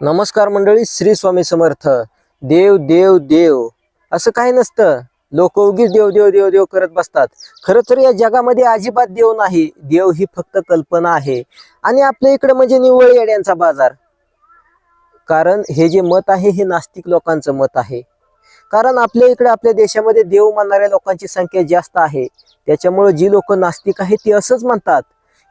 नमस्कार मंडळी श्री स्वामी समर्थ. देव देव देव. असं काही नसतं. लोक उगीच देव देव देव देव करत बसतात. खरं तर या जगामध्ये अजिबात देव नाही. देव ही फक्त कल्पना आहे. आणि आपल्या इकडे म्हणजे निव्वळ येड्यांचा बाजार. कारण हे जे मत आहे हे नास्तिक लोकांचं मत आहे. कारण आपल्या इकडे आपल्या देशामध्ये देव मानणाऱ्या लोकांची संख्या जास्त आहे. त्याच्यामुळे जी लोक नास्तिक आहेत ती असंच म्हणतात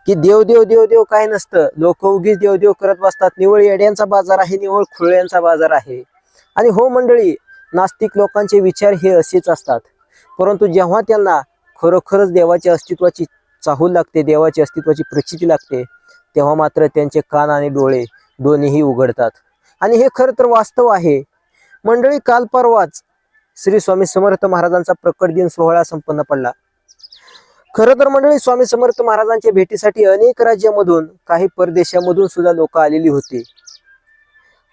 की देव देव देव देव काय नसतं. लोक उगीच देव देव करत बसतात. निवळ येड्यांचा बाजार आहे निवळ खुळ्यांचा बाजार आहे. आणि हो मंडळी नास्तिक लोकांचे विचार हे असेच असतात. परंतु जेव्हा त्यांना खरोखरच देवाच्या अस्तित्वाची चाहूल लागते देवाच्या अस्तित्वाची प्रचिती लागते तेव्हा मात्र त्यांचे कान आणि डोळे दोन्हीही उघडतात. आणि हे खरं तर वास्तव आहे. मंडळी काल परवाच श्री स्वामी समर्थ महाराजांचा प्रकट दिन सोहळा संपन्न पडला. खरं तर मंडळी स्वामी समर्थ महाराजांच्या भेटीसाठी अनेक राज्यामधून काही परदेशामधून सुद्धा लोक आलेली होती.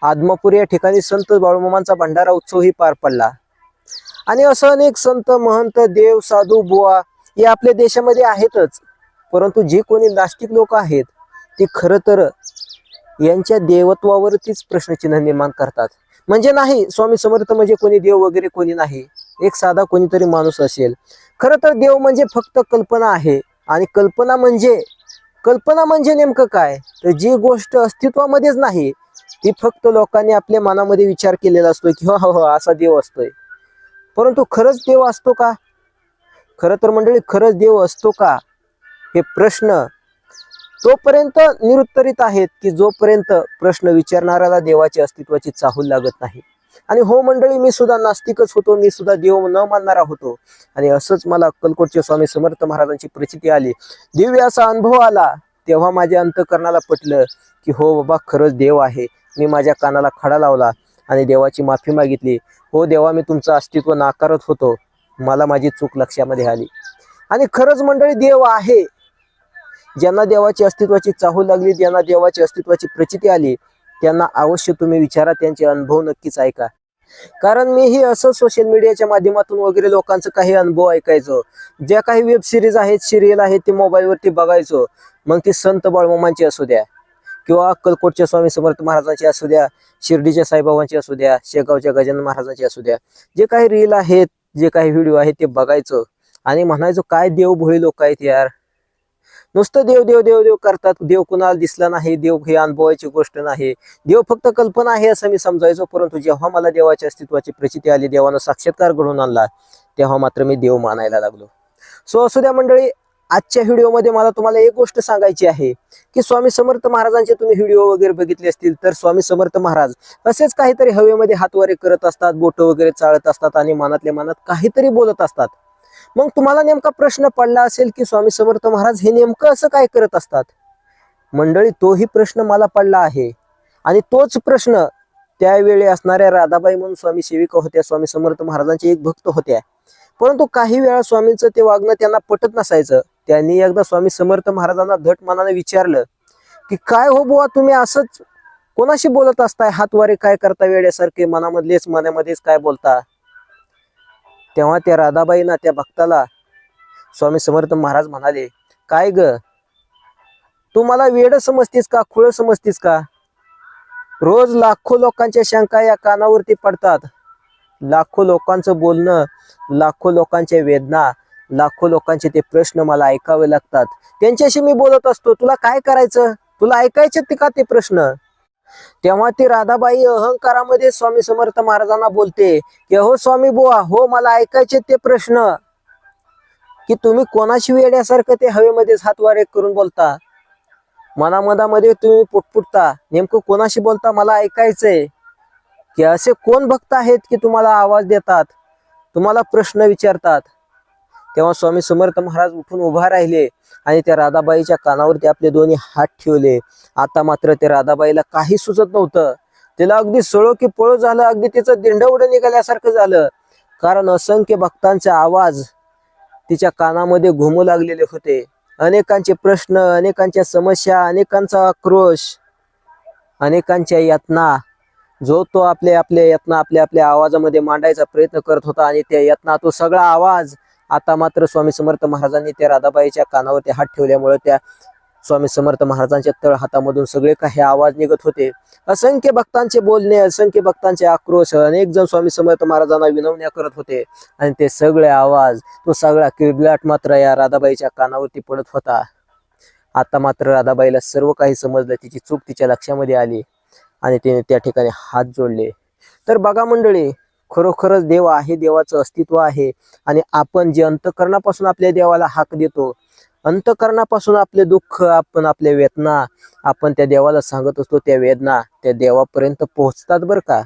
आदमापूर या ठिकाणी संत बाळूमामांचा भंडारा उत्सवही पार पडला. आणि असं अनेक संत महंत देव साधू बुवा हे आपल्या देशामध्ये आहेतच. परंतु जे कोणी नास्तिक लोक आहेत ते खरं तर यांच्या देवत्वावरतीच प्रश्नचिन्ह निर्माण करतात. म्हणजे नाही स्वामी समर्थ म्हणजे कोणी देव वगैरे कोणी नाही. एक साधा कोणीतरी माणूस असेल. खरं तर देव म्हणजे फक्त कल्पना आहे. आणि कल्पना म्हणजे कल्पना म्हणजे नेमकं काय? तर जी गोष्ट अस्तित्वामध्येच नाही ती फक्त लोकांनी आपल्या मनामध्ये विचार केलेला असतो की हो हो हो असा देव असतोय. परंतु खरंच देव असतो का? खरं तर मंडळी खरंच देव असतो का? हे प्रश्न तोपर्यंत निरुत्तरित आहेत की जोपर्यंत प्रश्न विचारणाऱ्याला देवाच्या अस्तित्वाची चाहूल लागत नाही. आणि हो मंडळी मी सुद्धा नास्तिकच होतो मी सुद्धा देव न मानणारा होतो. आणि असंच मला अक्कलकोटचे स्वामी समर्थ महाराजांची प्रचिती आली. दिव्य असा अनुभव आला तेव्हा माझ्या अंतकरणाला पटलं की हो बाबा खरंच देव आहे. मी माझ्या कानाला खडा लावला आणि देवाची माफी मागितली. हो देवा मी तुमचं अस्तित्व नाकारत होतो. मला माझी चूक लक्षामध्ये आली. आणि खरंच मंडळी देव आहे. ज्यांना देवाची अस्तित्वाची चाहूल लागली ज्यांना देवाची अस्तित्वाची प्रचिती आली त्यांना अवश्य तुम्ही विचारा त्यांचे अनुभव नक्कीच ऐका. कारण मीही असं सोशल मीडियाच्या माध्यमातून वगैरे लोकांचं काही अनुभव ऐकायचो. ज्या काही वेब सिरीज आहेत सिरियल आहेत ते मोबाईलवरती बघायचो. मग ती संत बाळमामांची असू द्या किंवा अक्कलकोटच्या स्वामी समर्थ महाराजांची असू द्या शिर्डीच्या साईबाबांची असू द्या शेगावच्या गजानन महाराजांची असू द्या. जे काही रील आहेत जे काही व्हिडिओ आहेत ते बघायचं. आणि म्हणायचो काय देवभोळी लोक आहेत यार. नुसतं देव देव देव देव करतात. देव कुणाला दिसला नाही देव हे अनुभवायची गोष्ट नाही. देव फक्त कल्पना आहे असं मी समजायचो परंतु जेव्हा मला देवाच्या अस्तित्वाची प्रचिती आली देवानं साक्षात्कार घडवून आणला तेव्हा मात्र मी देव मानायला लागलो. सो असू द्या मंडळी आजच्या व्हिडिओमध्ये मला तुम्हाला एक गोष्ट सांगायची आहे की स्वामी समर्थ महाराजांचे तुम्ही व्हिडिओ वगैरे बघितले असतील तर स्वामी समर्थ महाराज असेच काहीतरी हवेमध्ये हातवारे करत असतात बोट वगैरे चाळत असतात आणि मनातल्या मनात काहीतरी बोलत असतात. मग तुम्हाला नेमका प्रश्न पडला असेल की स्वामी समर्थ महाराज हे नेमकं असं काय करत असतात? मंडळी तोही प्रश्न मला पडला आहे. आणि तोच प्रश्न त्यावेळी असणाऱ्या राधाबाई म्हणून स्वामी सेविका होत्या स्वामी समर्थ महाराजांचे एक भक्त होत्या. परंतु काही वेळा स्वामींचं ते वागणं त्यांना पटत नसायचं. त्यांनी एकदा स्वामी समर्थ महाराजांना धट मनाने विचारलं की काय हो बुवा तुम्ही असंच कोणाशी बोलत असताय? हातवारे काय करता वेळेसारखे मनामधलेच मनामध्येच काय बोलता? तेव्हा त्या राधाबाईंना त्या भक्ताला स्वामी समर्थ महाराज म्हणाले काय ग? तू मला वेड समजतीस का खुळ समजतीस का? रोज लाखो लोकांच्या शंका या कानावरती पडतात. लाखो लोकांचं बोलणं लाखो लोकांच्या वेदना लाखो लोकांचे ते प्रश्न मला ऐकावे लागतात. त्यांच्याशी मी बोलत असतो. तुला काय करायचं? तुला ऐकायचे ते का ते प्रश्न? तेव्हा ती राधाबाई अहंकारामध्ये स्वामी समर्थ महाराजांना बोलते की हो स्वामी बुवा हो मला ऐकायचे ते प्रश्न. की तुम्ही कोणाशी वेड्यासारखं ते हवेमध्येच हातवारे करून बोलता? मनामधामध्ये तुम्ही पुटपुटता. नेमकं कोणाशी बोलता मला ऐकायचंय? की असे कोण भक्त आहेत की तुम्हाला आवाज देतात? तुम्हाला प्रश्न विचारतात. तेव्हा स्वामी समर्थ महाराज उठून उभा राहिले आणि त्या राधाबाईच्या कानावरती आपले दोन्ही हात ठेवले. आता मात्र त्या राधाबाईला काही सुचत नव्हतं. तिला अगदी सळो की पळो झालं अगदी तिचं दिंडवडं निघाल्यासारखं झालं. कारण असंख्य भक्तांचे आवाज तिच्या कानामध्ये घुमू लागलेले होते. अनेकांचे प्रश्न अनेकांच्या समस्या अनेकांचा आक्रोश अनेकांच्या यातना. जो तो आपले आपले यत्न आपल्या आपल्या आवाजामध्ये मांडायचा प्रयत्न करत होता आणि त्या यत्ना तो सगळा आवाज आता मात्र स्वामी समर्थ महाराजांनी त्या राधाबाईच्या कानावरती हात ठेवल्यामुळे त्या स्वामी समर्थ महाराजांच्या तळ हातामधून सगळे काही आवाज निघत होते. असंख्य भक्तांचे बोलणे असंख्य भक्तांचे आक्रोश अनेक जण स्वामी समर्थ महाराजांना विनवण्या करत होते. आणि ते सगळे आवाज तो सगळा किरबिलाट मात्र या राधाबाईच्या कानावरती पडत होता. आता मात्र राधाबाईला सर्व काही समजलं तिची चूक तिच्या लक्षामध्ये आली आणि तिने त्या ठिकाणी हात जोडले. तर बघा मंडळी खरोखरच देव आहे देवाचं अस्तित्व आहे. आणि आपण जे अंतकरणापासून आपल्या देवाला हाक देतो अंतकरणापासून आपले दुःख आपण आपल्या वेदना आपण त्या देवाला सांगत असतो त्या वेदना त्या देवापर्यंत पोहोचतात बरं का?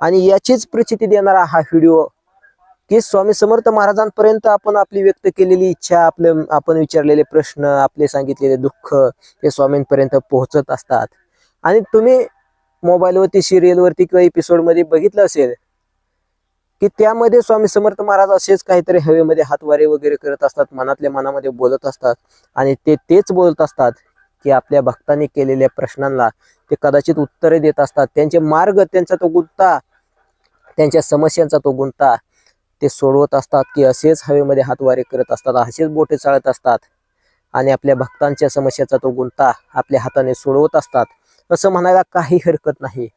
आणि याचीच प्रचिती देणारा हा व्हिडिओ की स्वामी समर्थ महाराजांपर्यंत आपण आपली व्यक्त केलेली इच्छा आपले आपण विचारलेले प्रश्न आपले सांगितलेले दुःख ते स्वामींपर्यंत पोहोचत असतात. आणि तुम्ही मोबाईलवरती सिरियलवरती किंवा एपिसोडमध्ये बघितलं असेल की त्यामध्ये स्वामी समर्थ महाराज असेच काहीतरी हवेमध्ये हातवारे वगैरे करत असतात मनातल्या मनामध्ये बोलत असतात आणि ते तेच बोलत असतात की आपल्या भक्तांनी केलेल्या प्रश्नांना ते कदाचित उत्तरे देत असतात. त्यांचे मार्ग त्यांचा तो गुंता त्यांच्या समस्यांचा तो गुंता ते सोडवत असतात की असेच हवेमध्ये हातवारे करत असतात असेच बोटे चालत असतात आणि आपल्या भक्तांच्या समस्याचा तो गुंता आपल्या हाताने सोडवत असतात. असं म्हणायला काही हरकत नाही.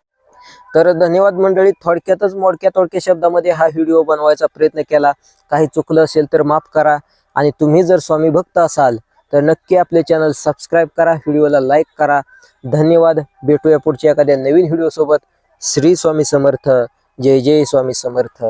तर धन्यवाद मंडळी थोडक्यातच मोडक्या तोडक्या शब्दामध्ये हा व्हिडिओ बनवायचा प्रयत्न केला. काही चुकलं असेल तर माफ करा आणि तुम्ही जर स्वामी भक्त असाल तर नक्की आपले चॅनल सबस्क्राईब करा व्हिडिओला लाईक करा. धन्यवाद. भेटूया पुढच्या एखाद्या नवीन व्हिडिओ सोबत श्री स्वामी समर्थ. जय जय स्वामी समर्थ.